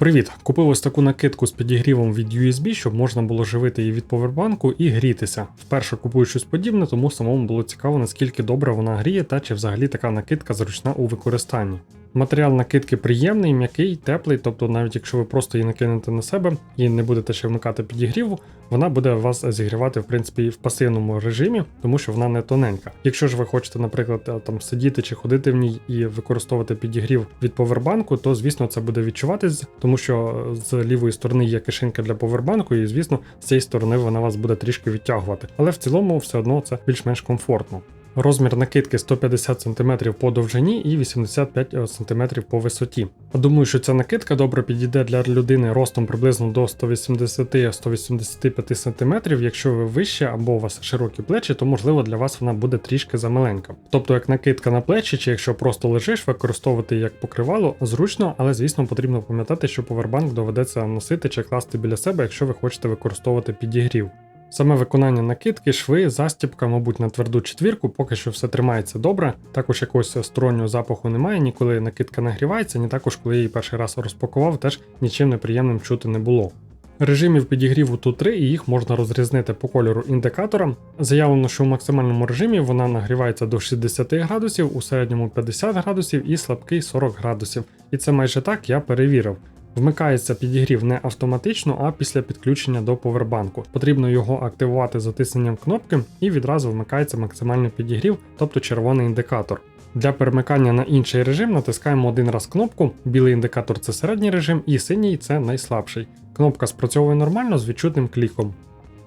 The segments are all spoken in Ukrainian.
Привіт! Купив ось таку накидку з підігрівом від USB, щоб можна було живити її від повербанку і грітися. Вперше купую щось подібне, тому самому було цікаво, наскільки добре вона гріє та чи взагалі така накидка зручна у використанні. Матеріал накидки приємний, м'який, теплий, тобто навіть якщо ви просто її накинете на себе і не будете ще вмикати підігріву, вона буде вас зігрівати в принципі в пасивному режимі, тому що вона не тоненька. Якщо ж ви хочете, наприклад, е, там сидіти чи ходити в ній і використовувати підігрів від повербанку, то звісно це буде відчуватись, тому що е, з лівої сторони є кишенька для повербанку, і звісно, з цієї сторони вона вас буде трішки відтягувати. Але в цілому все одно це більш-менш комфортно. Розмір накидки 150 см по довжині і 85 см по висоті. Думаю, що ця накидка добре підійде для людини ростом приблизно до 180-185 см. Якщо ви вище або у вас широкі плечі, то можливо для вас вона буде трішки замаленька. Тобто, як накидка на плечі, чи якщо просто лежиш, використовувати як покривало, зручно, але звісно потрібно пам'ятати, що повербанк доведеться носити чи класти біля себе, якщо ви хочете використовувати підігрів. Саме виконання накидки, шви, застібка, мабуть, на тверду четвірку, поки що все тримається добре. Також якогось стороннього запаху немає, ні коли накидка нагрівається, ні також коли її перший раз розпакував, теж нічим неприємним чути не було. Режимів підігріву тут три, і їх можна розрізнити по кольору індикатора. Заявлено, що в максимальному режимі вона нагрівається до 60 градусів, у середньому 50 градусів і слабкий 40 градусів. І це майже так я перевірив. Вмикається підігрів не автоматично, а після підключення до повербанку. Потрібно його активувати затисненням кнопки і відразу вмикається максимальний підігрів, тобто червоний індикатор. Для перемикання на інший режим натискаємо один раз кнопку, білий індикатор це середній режим, і синій це найслабший. Кнопка спрацьовує нормально з відчутним кліком.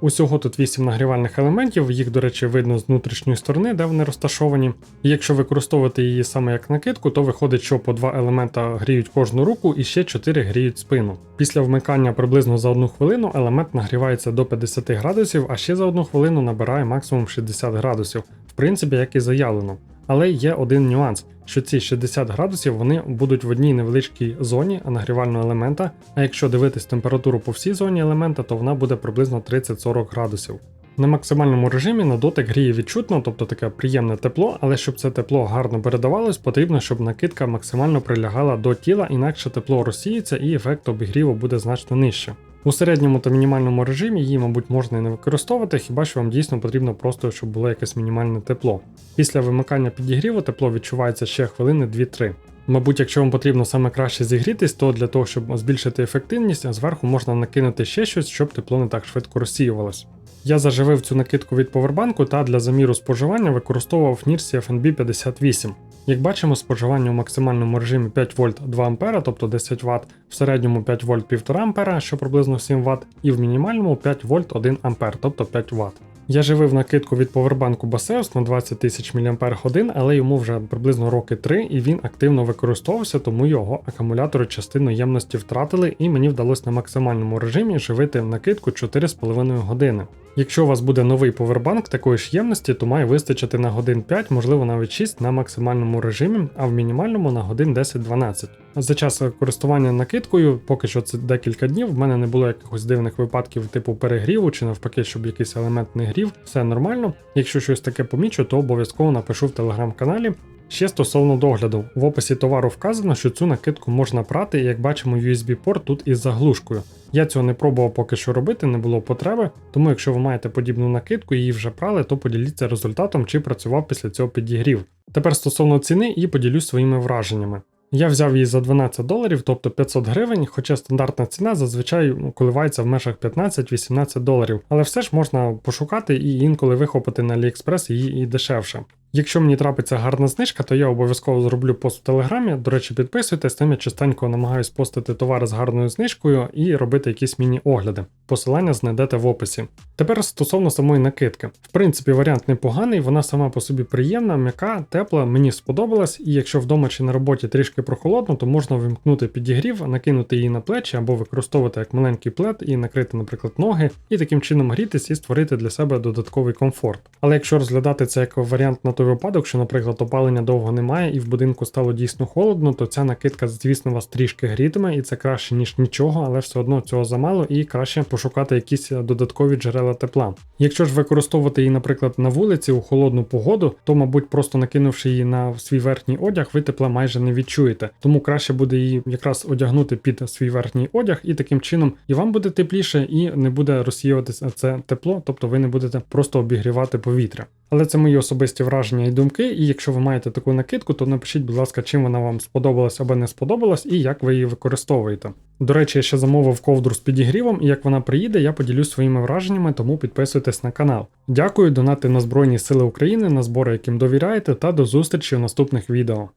Усього тут 8 нагрівальних елементів, їх, до речі, видно з внутрішньої сторони, де вони розташовані. І якщо використовувати її саме як накидку, то виходить, що по два елемента гріють кожну руку і ще 4 гріють спину. Після вмикання приблизно за одну хвилину елемент нагрівається до 50 градусів, а ще за одну хвилину набирає максимум 60 градусів, в принципі, як і заявлено. Але є один нюанс, що ці 60 градусів вони будуть в одній невеличкій зоні нагрівального елемента, а якщо дивитись температуру по всій зоні елемента, то вона буде приблизно 30-40 градусів. На максимальному режимі на дотик гріє відчутно, тобто таке приємне тепло, але щоб це тепло гарно передавалось, потрібно, щоб накидка максимально прилягала до тіла, інакше тепло розсіється і ефект обігріву буде значно нижче. У середньому та мінімальному режимі її, мабуть, можна і не використовувати, хіба що вам дійсно потрібно просто, щоб було якесь мінімальне тепло. Після вимикання підігріву тепло відчувається ще хвилини 2-3. Мабуть, якщо вам потрібно саме краще зігрітись, то для того, щоб збільшити ефективність, зверху можна накинути ще щось, щоб тепло не так швидко розсіювалось. Я заживив цю накидку від повербанку та для заміру споживання використовував Нірсі FNB 58. Як бачимо, споживання у максимальному режимі 5 вольт 2 А, тобто 10 Вт, в середньому 5 вольт 1,5 А, що приблизно 7 Вт, і в мінімальному 5 вольт 1 А, тобто 5 Вт. Я живив накидку від повербанку Baseus на 20 тисяч мАч, але йому вже приблизно роки 3 і він активно використовувався, тому його акумулятори частину ємності втратили, і мені вдалося на максимальному режимі живити накидку 4,5 години. Якщо у вас буде новий повербанк такої ж ємності, то має вистачити на годин 5, можливо навіть 6 на максимальному режимі, а в мінімальному на годин 10-12. За час користування накидкою, поки що це декілька днів, в мене не було якихось дивних випадків типу перегріву чи навпаки, щоб якийсь елемент не грів, все нормально. Якщо щось таке помічу, то обов'язково напишу в телеграм-каналі. Ще стосовно догляду, в описі товару вказано, що цю накидку можна прати, і як бачимо, USB-порт тут із заглушкою. Я цього не пробував поки що робити, не було потреби, тому якщо ви маєте подібну накидку і її вже прали, то поділіться результатом, чи працював після цього підігрів. Тепер стосовно ціни і поділюсь своїми враженнями. Я взяв її за 12 доларів, тобто 500 гривень, хоча стандартна ціна зазвичай ну, коливається в межах 15-18 доларів, але все ж можна пошукати і інколи вихопити на AliExpress її і дешевше. Якщо мені трапиться гарна знижка, то я обов'язково зроблю пост в телеграмі. До речі, підписуйтесь, тим я частенько намагаюсь постити товари з гарною знижкою і робити якісь міні-огляди. Посилання знайдете в описі. Тепер стосовно самої накидки. В принципі, варіант непоганий, вона сама по собі приємна, м'яка, тепла, мені сподобалась, і якщо вдома чи на роботі трішки прохолодно, то можна вимкнути підігрів, накинути її на плечі або використовувати як маленький плед і накрити, наприклад, ноги, і таким чином грітись і створити для себе додатковий комфорт. Але якщо розглядати це як варіант на той той випадок, що, наприклад, опалення довго немає і в будинку стало дійсно холодно, то ця накидка, звісно, вас трішки грітиме, і це краще, ніж нічого, але все одно цього замало, і краще пошукати якісь додаткові джерела тепла. Якщо ж використовувати її, наприклад, на вулиці у холодну погоду, то, мабуть, просто накинувши її на свій верхній одяг, ви тепла майже не відчуєте. Тому краще буде її якраз одягнути під свій верхній одяг, і таким чином і вам буде тепліше, і не буде розсіюватися це тепло, тобто ви не будете просто обігрівати повітря. Але це мої особисті враження і думки. І якщо ви маєте таку накидку, то напишіть, будь ласка, чим вона вам сподобалась або не сподобалась, і як ви її використовуєте. До речі, я ще замовив ковдру з підігрівом, і як вона приїде, я поділюсь своїми враженнями, тому підписуйтесь на канал. Дякую, донати на Збройні Сили України, на збори, яким довіряєте, та до зустрічі в наступних відео.